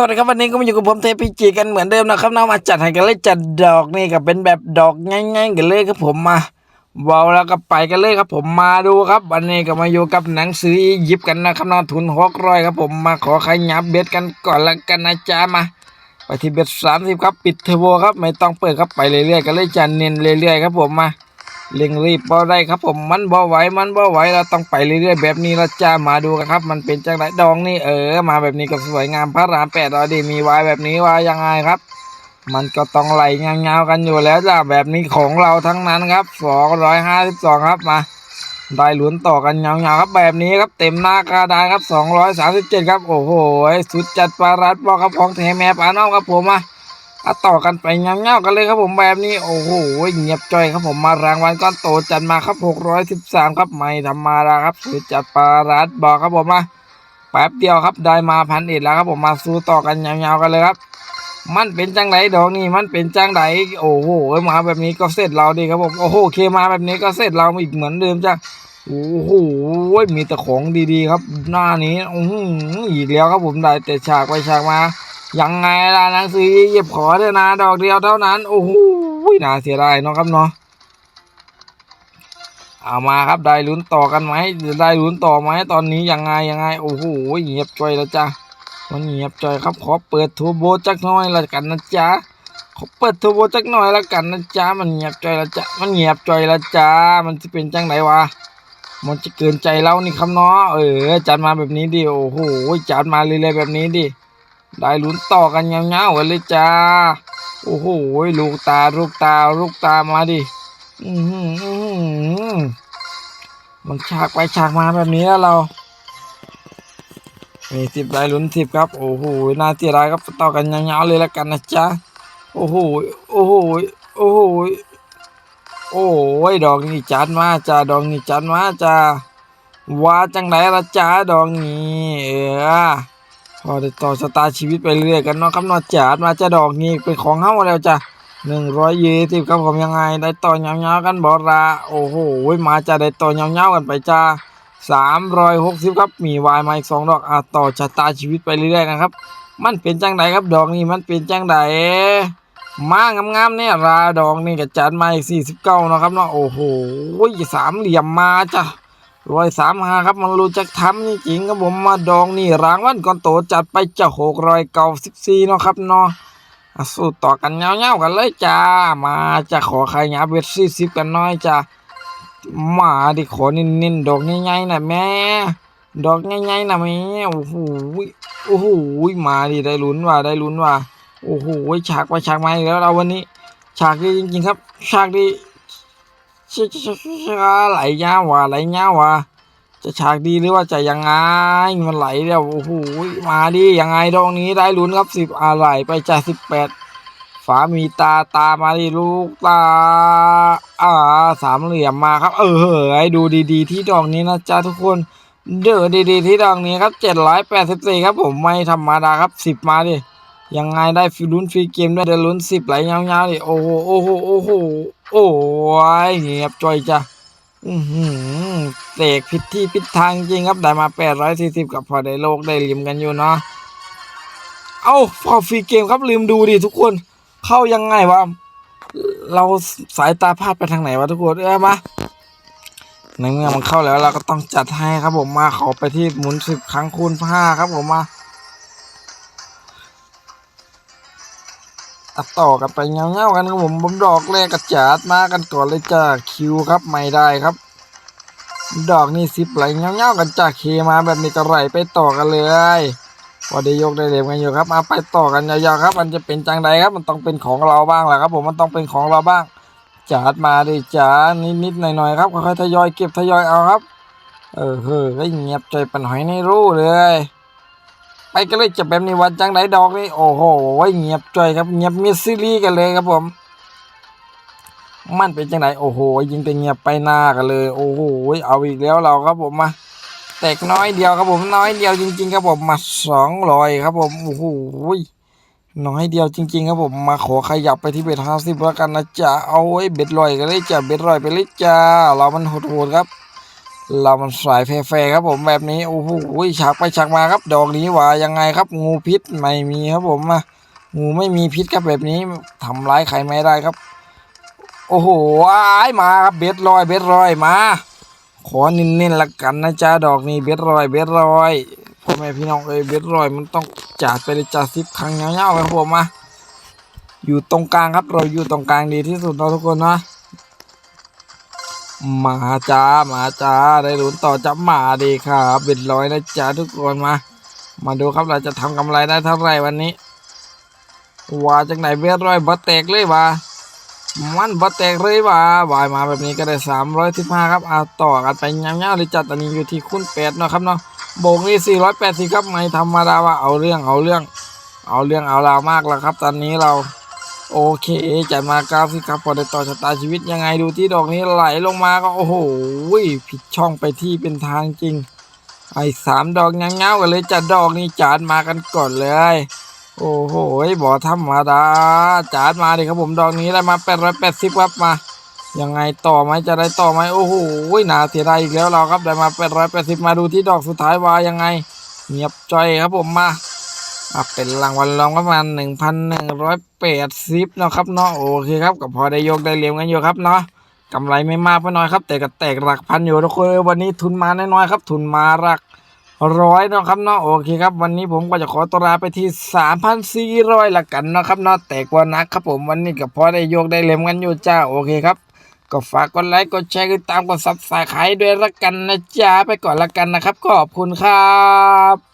สวัสดีครับวันนี้ก็มาอยู่กับผมเทพีจีกันเหมือนเดิมนะครับน้องมาจัดให้กันเลยจัดดอกนี่กับเป็นแบบดอกง่ายๆกันเลยครับผมมาเบาแล้วก็ไปกันเลยครับผมมาดูครับ วันนี้ก็มาอยู่กับหนังสืออียิปต์กันนะครับน้องทุนหกร้อยครับผมมาขอขยับเบ็ดกันก่อนละกันนะจ๊ะมา ไปที่เบ็ดสามสิบครับปิดเทอร์โบครับไม่ต้องเปิดครับไปเรื่อยๆกันเลยจะเน้นเรื่อยๆครับผมมา เร่งรีบบ่ได้ครับผมมันบ่ไหวมันบ่ไหวเราต้องไปเรื่อยๆแบบนี้ละจ้ามาดูกันครับ มันเป็นจังไรดองนี่เออ มาแบบนี้ก็สวยงามพระรามแปดเราดีมีไว้แบบนี้ว่ายังไงครับ มันก็ต้องไหลเงาๆกันอยู่แล้วจ้าแบบนี้ของเราทั้งนั้นครับสองร้อยห้าสิบสองครับมาได้ลุ้นต่อกันยาๆครับแบบนี้ครับเต็มหน้ากระดานครับ237ครับโอ้โหสุดจัดปารัดบอกครับของแถมแม่ปาน้องครับผมมา อะต่อกันไปยาวๆกันเลยครับผมแบบนี้โอ้โหเงียบจ้อยครับผมมารางวัลก้อนโตจัดมาครับ613 ครับไม่ธรรมดาครับสุดจัดปารัดบอกครับผมมาแป๊บเดียวครับได้มาพันเอ็ดแล้วครับผมมาสู้ต่อกันยาวๆกันเลยครับ มันเป็นจังไรดอกนี่มันเป็นจังไรโอ้โหมาแบบนี้ก็เสร็จเราดีครับผมโอ้โหเคมาแบบนี้ก็เสร็จเราอีกเหมือนเดิมจ้ะโอ้โหมีแต่ของดีๆ ครับ หน้านี้อือหืออีกแล้วครับผมได้แต่ฉากไปฉากมา ยังไงล่ะหนังสือหยิบขอเถอะนะ ดอกเดียวเท่านั้น โอ้โหน่าเสียดายเนาะครับเนาะเอามาครับได้ลุ้นต่อกันไหมได้ลุ้นต่อไหมตอนนี้ยังไงยังไง โอ้โหเงียบจ้อยแล้วจ้ะมันเงียบจ่อยครับ ขอเปิดทูโบจักหน่อยละกันนะจ๊ะขอเปิดทูโบจักหน่อยละกันนะจ๊ะมันเงียบจ่อยละจ๊ะมันเงียบจ่อยละจ๊ะมันจะเป็นจังไหนวะมันจะเกินใจเรานี่ครับเนาะเออจัดมาแบบนี้ดิโอ้โหจัดมาเรื่อยๆแบบนี้ดิ ได้ลุ้นต่อกันยาๆกันเลยจ้า โอ้โห ลูกตา ลูกตา ลูกตามาดิ อือหืออื้อหือมันฉากไปฉากมาแบบนี้แล้วเรา มีสิบได้ลุ้นสิบครับ โอ้โหน่าเสียดายครับต่อกันยาๆเลยละกันนะจ๊ะ โอ้โห โอ้โห โอ้โห โอ้ยดอกนี่จัดมาจ้า ดอกนี่จัดมาจ้าว่าจังไหนละจ้า ดอกนี้เออ พอได้ต่อสตาร์ชีวิตไปเรื่อยกันเนาะครับนอจัดมาจ้าดอกนี้เป็นของเฮาแล้วจ้าหนึ่งร้อยยี่สิบครับผมยังไง ได้ต่อยาๆกันบอระโอ้โหมาจ้าได้ต่อยาๆกันไปจ้าสามร้อยหกสิบครับมีวายมาอีกสองดอกอะต่อชะตาชีวิตไปเรื่อยๆนะครับ มันเป็นจังไดครับดอกนี้มันเป็นจังไดมางามๆเนี่ยราดอกนี่ก็จัดมาอีกสี่สิบเก้านะครับเนาะโอ้โหสามเหลี่ยมมาจ้ะ ร้อยสามห้าครับมันรู้จักทำนี่จริงครับผมมาดองนี่รางวัลก่อนโตจัดไปจะหกร้อยเก้าสิบสี่เนาะครับเนาะอะสู้ต่อกันเงาๆกันเลยจ้า มาจะขอใครหยาเบ็ดสี่สิบกันน้อยจ้ามาดิขอเน้นๆดอกใหญ่ๆนะแม่ ดอกใหญ่ๆนะแม่โอ้โหโอ้โหมาดิได้ลุ้นว่ะได้ลุ้นว่ะโอ้โหฉากไปฉากมาอีกแล้วเราวันนี้ ฉากดีจริงๆครับ ฉากดี ชชชชไหลยาวว่ะไหลยาวว่ะจะฉากดีหรือว่าจะยังไง มันไหลแล้วโอ้โหมาดิยังไงดอกนี้ได้ลุ้นครับสิบอะไรไปจ่าสิบแปดฝามีตาตามาดิลูกตา อ่าสามเหลี่ยมมาครับ เออเฮ้ยดูดีๆ ที่ดอกนี้นะจ๊ะทุกคนเด้อดีๆ ที่ดอกนี้ครับเจ็ดร้อยแปดสิบสี่ครับผมไม่ธรรมดาครับสิบมาดิยังไงได้ฟิลุ้นฟรีเกมได้เดยวลุ้นสิบไหลยาวๆดิโอ้โหโอ้โหโอ้โห โอ้ยเงียบจ่อยจ้ะเตกผิดที่ผิดทางจริงครับ ได้มาแปดร้อยสี่สิบกับพอได้โลกได้ลี่ยมกันอยู่เนาะ เอ้าพอฟรีเกมครับลืมดูดิทุกคน เข้ายังไงวะ เราสายตาพลาดไปทางไหนวะทุกคนเออมาในเมื่อมันเข้าแล้วเราก็ต้องจัดให้ครับผมมาขอไปที่หมุนสิบครั้งคูณห้าครับผมมา ตัดต่อกันไปเงาๆกันครับผมผมดอกแรกกระจาดมากันก่อนเลยจ้าคิวครับไม่ได้ครับ ดอกนี่สิบไหลเงาๆกันจ้าเคมาแบบนี้ก็ไหลไปต่อกันเลยพอได้ยกได้เหลี่ยมกันอยู่ครับมาไปต่อกันยาวๆครับ มันจะเป็นจังใดครับ มันต้องเป็นของเราบ้างแหละครับ ผมมันต้องเป็นของเราบ้างจัดมาดิจ้านิดๆหน่อยๆครับค่อยๆทยอยเก็บทยอยเอาครับ เออเฮ้ยเงียบใจปันหอยในรู้เลย กันเลยจะแบบนี้วันจังใดดอกนี่โอ้โหเงียบใจครับเงียบมิสซิลี่กันเลยครับผม มันเป็นจังไหนโอ้โห ยิงแต่เงียบไปหน้ากันเลย โอ้โหเอาอีกแล้วเราครับผมมาแตกน้อยเดียวครับผมน้อยเดียวจริง ๆ ครับผมมาสองร้อยครับผมโอ้โหน้อยเดียวจริง ๆ ครับผมมาขอขยับไปที่เบ็ดห้าสิบแล้วกันนะจ๊ะเอาไว้เบ็ดลอยกันเลยจ้ะเบ็ดลอยไปเลยจ้าเรามันโหดๆครับ เรามันสายแฟร์ครับผมแบบนี้โอ้โหฉากไปฉากมาครับ ดอกนี้ว่ายังไงครับ งูพิษไม่มีครับผมมางูไม่มีพิษครับแบบนี้ทำร้ายใครไม่ได้ครับ โอ้โหว้ายมาครับเบ็ดลอยเบ็ดลอยมา ขอเน้นๆละกันนะจ๊ะดอกนี้เบ็ดลอยเบ็ดลอยพ่อแม่พี่น้องเอ้ยเบ็ดลอยมันต้องจัดไปเลยจ้าสิบครั้งเงาๆครับผมมาอยู่ตรงกลางครับเราอยู่ตรงกลางดีที่สุดเนาทุกคนนะ มาจ้ามาจ้าได้ลุ้นต่อจับมาดีครับเบ็ดลอยนะจ๊ะทุกคนมา มาดูครับเราจะทำกำไรได้เท่าไหร่วันนี้ว่าจากไหนเบ็ดลอยบัตแตกเลยว่ามันบัตแตกเลยว่าวายมาแบบนี้ก็ได้สามร้อยสิบห้าครับเอาต่อกันไปยาวๆเลยจัดตอนนี้อยู่ที่คุณแปดเนาะครับเนาะโบกนี่สี่ร้อยแปดสิบครับไม่ธรรมดาว่าเอาเรื่องเอาเรื่อง เอาเรื่องเอาราวมากแล้วครับ ตอนนี้เรา โอเคจัดมาเก้าสิครับพอได้ต่อชะตาชีวิตยังไงดูที่ดอกนี้ไหลลงมาก็โอ้โหผิดช่องไปที่เป็นทางจริง ไอ้สามดอกเงากันเลยจัดดอกนี้จานมากันก่อนเลย โอ้โหบ่ธรรมดาจานมาดิครับผมดอกนี้ได้มาแปดร้อยแปดสิบครับมายังไงต่อไหมจะได้ต่อไหมโอ้โหหนาเสียดายอีกแล้วเราครับได้มาแปดร้อยแปดสิบมาดูที่ดอกสุดท้ายว่ายังไงเงียบจอยครับผมมา อะเป็นรางวัลรองประมาณหนึ่งพันหนึ่งร้อยแปดสิบเนาะครับเนาะโอเคครับก็พอได้ยกได้เหลี่ยมกันอยู่ครับเนาะกำไรไม่มากเพื่น้อยครับ แต่ก็แตกหลักพันอยู่ทุกคนวันนี้ทุนมาน้อยๆครับ ทุนมาหลักร้อยเนาะครับเนาะโอเคครับ วันนี้ผมก็จะขอตัวลาไปที่สามพันสี่ร้อยละกันเนาะครับเนาะแต่กว่านักครับผมวันนี้ก็พอได้โยกได้เล็มกันอยู่จ้าโอเคครับก็ฝากกดไลค์กดแชร์กดตามกดซับสไครต์ด้วยละกันนะจ๊ะไปก่อนละกันนะครับขอบคุณครับ